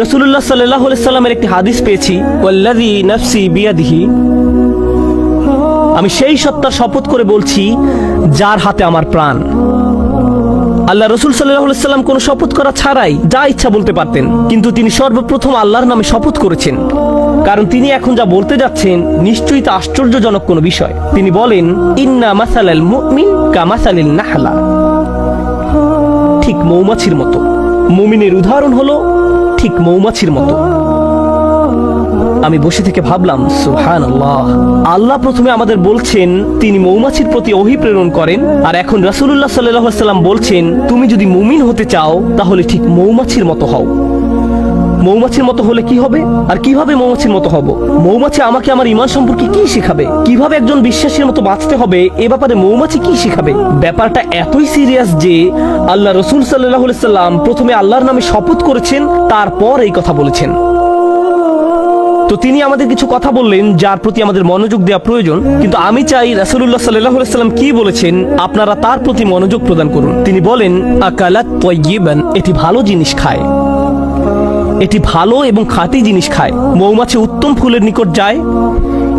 রসুল্লাহ সাল্লাহ সাল্লামের একটি হাদিস পেয়েছি নাফসি বিয়াদিহি। আমি সেই সত্তার শপথ করে বলছি, যার হাতে আমার প্রাণ। আল্লাহ রসুল সাল্লাহ সাল্লাম কোনো শপথ করা ছাড়াই যা ইচ্ছা বলতে পারতেন, কিন্তু তিনি সর্বপ্রথম আল্লাহর নামে শপথ করেছেন। কারণ তিনি এখন যা বলতে যাচ্ছেন, নিশ্চয়ই তা আশ্চর্যজনক কোনো বিষয়। তিনি বলেন, ইন্না মাসালাল মুমিন কা মাসালিল নাহলা। ঠিক মৌমাছির মতো। মুমিনের উদাহরণ হলো ঠিক মৌমাছির মতো। আমি বসে থেকে ভাবলাম সুহান আল্লাহ প্রথমে আমাদের বলছেন, তিনি মৌমাছির প্রতি অভিপ্রেরণ করেন, আর এখন রাসুল্লাহ সাল্লাহ সাল্লাম বলছেন, তুমি যদি মুমিন হতে চাও, তাহলে ঠিক মৌমাছির মতো হও। মৌমাছির মতো হলে কি হবে? আর কীভাবে মৌমাছির মতো হব? মৌমাছি আমাকে আমার ইমান সম্পর্কে কি শেখাবে? কীভাবে একজন বিশ্বাসীর মতো বাঁচতে হবে? এ ব্যাপারে মৌমাছি কি শেখাবে? ব্যাপারটা এতই সিরিয়াস যে আল্লাহ রসুল সাল্লাহ সাল্লাম প্রথমে আল্লাহর নামে শপথ করেছেন, তারপর এই কথা বলেছেন। তো তিনি আমাদের কিছু কথা বললেন, যার প্রতি আমাদের মনোযোগ দেওয়া প্রয়োজন। কিন্তু আমি চাই রাসুল্লাহ সাল্লাহ সাল্লাম কি বলেছেন, আপনারা তার প্রতি মনোযোগ প্রদান করুন। তিনি বলেন, আকালাত এটি ভালো জিনিস খায়। এটি ভালো এবং খাঁটি জিনিস খায়। মৌমাছি উত্তম ফুলের নিকট যায়।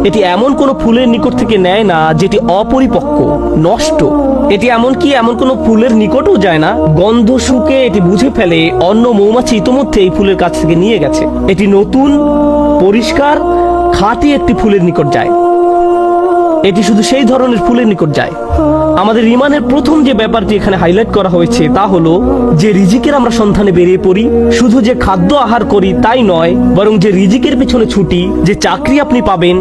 এটি এমন কোনো ফুলের নিকট থেকে নেয় না, যেটি অপরিপক্ক, নষ্ট। এটি এমন কি, এমন কোনো ফুলের নিকটও যায় না। গন্ধ শুকে এটি বুঝে ফেলে, অন্য মৌমাছি ইতোমধ্যে এই ফুলের কাছ থেকে নিয়ে গেছে। এটি নতুন, পরিষ্কার, খাঁটি একটি ফুলের নিকট যায়। এটি শুধু সেই ধরনের ফুলের নিকট যায়। আমাদের ইমানের প্রথম যে ব্যাপারটি এখানে হাইলাইট করা হয়েছে তা হলো যে রিজিকের আমরা সন্ধানে বেরিয়ে পড়ি, শুধু যে খাদ্য আহার করি তাই নয়, বরং যে রিজিকের পিছনে ছুটি, যে চাকরি আপনি পাবেন,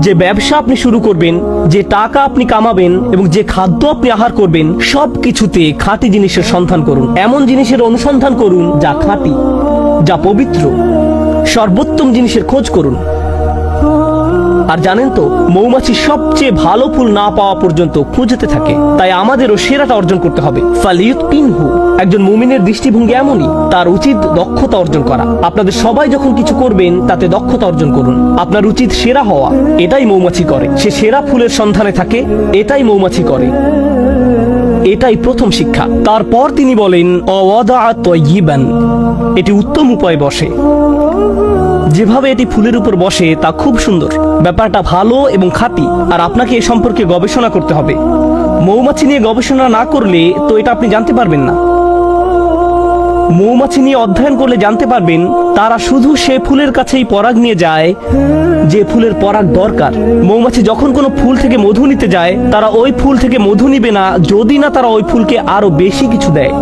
যে ব্যবসা আপনি শুরু করবেন, যে টাকা আপনি কামাবেন এবং যে খাদ্য আপনি আহার করবেন সব কিছুতে খাঁটি জিনিসের সন্ধান করুন। এমন জিনিসের অনুসন্ধান করুন যা খাঁটি, যা পবিত্র। সর্বোত্তম জিনিসের খোঁজ করুন। আর জানেন তো, মৌমাছি সবচেয়ে ভালো ফুল না পাওয়া পর্যন্ত খুঁজতে থাকে। তাই আমাদেরও সেরাটা অর্জন করতে হবে। একজন মুমিনের দৃষ্টিভঙ্গি এমনই, তার উচিত দক্ষতা অর্জন করা। আপনাদের সবাই যখন কিছু করবেন, তাতে দক্ষতা অর্জন করুন। আপনার উচিত সেরা হওয়া, এটাই মৌমাছি করে। সে সেরা ফুলের সন্ধানে থাকে, এটাই মৌমাছি করে। এটাই প্রথম শিক্ষা। তারপর তিনি বলেন অওয়াদা তয়িবান এটি উত্তম উপায় বসে। যেভাবে এটি ফুলের উপর বসে, তা খুব সুন্দর। ব্যাপারটা ভালো এবং খাতি আর আপনাকে এ সম্পর্কে গবেষণা করতে হবে। মৌমাছি নিয়ে গবেষণা না করলে তো এটা আপনি জানতে পারবেন না। মৌমাছি নিয়ে অধ্যয়ন করলে জানতে পারবেন, তারা শুধু সে ফুলের কাছেই পরাগ নিয়ে যায়, যে ফুলের পরাগ দরকার। মৌমাছি যখন কোনো ফুল থেকে মধু নিতে যায়, তারা ওই ফুল থেকে মধু নিবে না, যদি না তারা ওই ফুলকে আরও বেশি কিছু দেয়।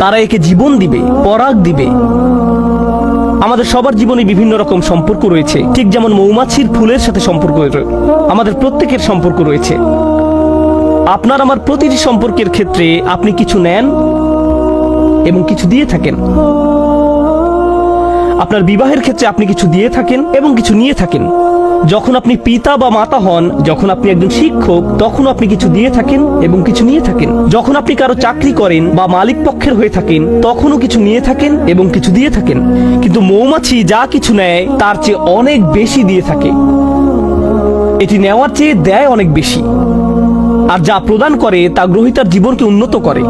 তারা একে জীবন দিবে, পরাগ দিবে। আমাদের সবার জীবনে বিভিন্ন রকম সম্পর্ক রয়েছে। ঠিক যেমন মৌমাছির ফুলের সাথে সম্পর্ক আমাদের প্রত্যেকের সম্পর্ক রয়েছে। আপনার আমার প্রতিটি সম্পর্কের ক্ষেত্রে আপনি কিছু নেন এবং কিছু দিয়ে থাকেন। আপনার বিবাহের ক্ষেত্রে আপনি কিছু দিয়ে থাকেন এবং কিছু নিয়ে থাকেন। যখন আপনি পিতা বা মাতা হন, যখন আপনি একজন শিক্ষক, তখন আপনি কিছু দিয়ে থাকেন এবং কিছু নিয়ে থাকেন। যখন আপনি কারও চাকরি করেন বা মালিক পক্ষের হয়ে থাকেন, তখনও কিছু নিয়ে থাকেন এবং কিছু দিয়ে থাকেন। কিন্তু মৌমাছি যা কিছু নেয়, তার চেয়ে অনেক বেশি দিয়ে থাকে। এটি নেওয়ার চেয়ে দেয় অনেক বেশি। আর যা প্রদান করে, তা গ্রহিতার জীবনকে উন্নত করে।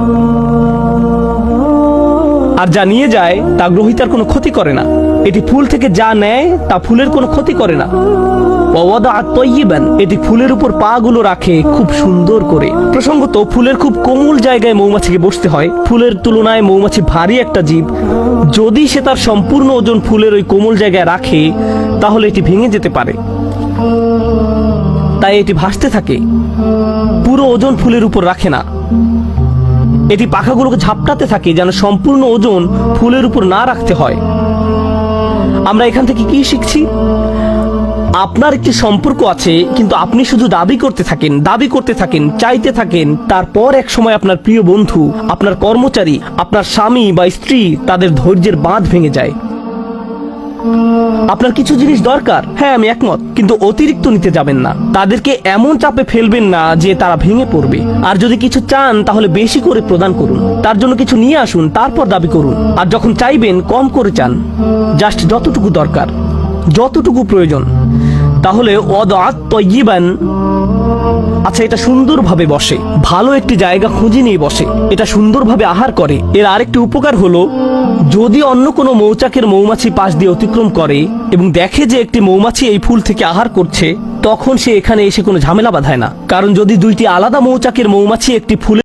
আর যা নিয়ে যায় তা গ্রহিতার কোনো ক্ষতি করে না। এটি ফুল থেকে যা নেয় তা ফুলের কোনো ক্ষতি করে না। এটি ফুলের উপর পা গুলো রাখে খুব সুন্দর করে। প্রসঙ্গত, ফুলের খুব কোমল জায়গায় মৌমাছিকে বসতে হয়। ফুলের তুলনায় মৌমাছি ভারী একটা জীব। যদি সে তার সম্পূর্ণ ওজন ফুলের ওই কোমল জায়গায় রাখে, তাহলে এটি ভেঙে যেতে পারে। তাই এটি ভাসতে থাকে। পুরো ওজন ফুলের উপর রাখে না। এটি পাখাগুলোকে ঝাপটাতে থাকে যেন সম্পূর্ণ ওজন ফুলের উপর না রাখতে হয়। আমরা এখান থেকে কি শিখছি? আপনার একটি সম্পর্ক আছে, কিন্তু আপনি শুধু দাবি করতে থাকেন, দাবি করতে থাকেন, চাইতে থাকেন, তারপর এক সময় আপনার প্রিয় বন্ধু, আপনার কর্মচারী, আপনার স্বামী বা স্ত্রী তাদের ধৈর্যের বাঁধ ভেঙে যায়। আপনার কিছু জিনিস দরকার? হ্যাঁ আমি একমত। কিন্তু অতিরিক্ত নিতে যাবেন না। তাদেরকে এমন চাপে ফেলবেন না যে তারা ভেঙে পড়বে। আর যদি কিছু চান, তাহলে বেশি করে প্রদান করুন। তার জন্য কিছু নিয়ে আসুন, তারপর দাবি করুন। আর যখন চাইবেন, কম করে চান। জাস্ট যতটুকু দরকার, যতটুকু প্রয়োজন। তাহলে অদাত তয়িবান। আচ্ছা এটা সুন্দরভাবে বসে। ভালো একটি জায়গা খুঁজে নিয়ে বসে। এটা সুন্দরভাবে আহার করে। এর আরেকটি উপকার হলো, যদি অন্য কোনো মৌচাকের মৌমাছি পাশ দিয়ে অতিক্রম করে এবং দেখে যে একটি মৌমাছি এই ফুল থেকে আহার করছে, তখন সে এখানে এসে কোনো ঝামেলা বাঁধায় না। কারণ যদি দুইটি আলাদা মৌচাকের মৌমাছি একটি ফুলে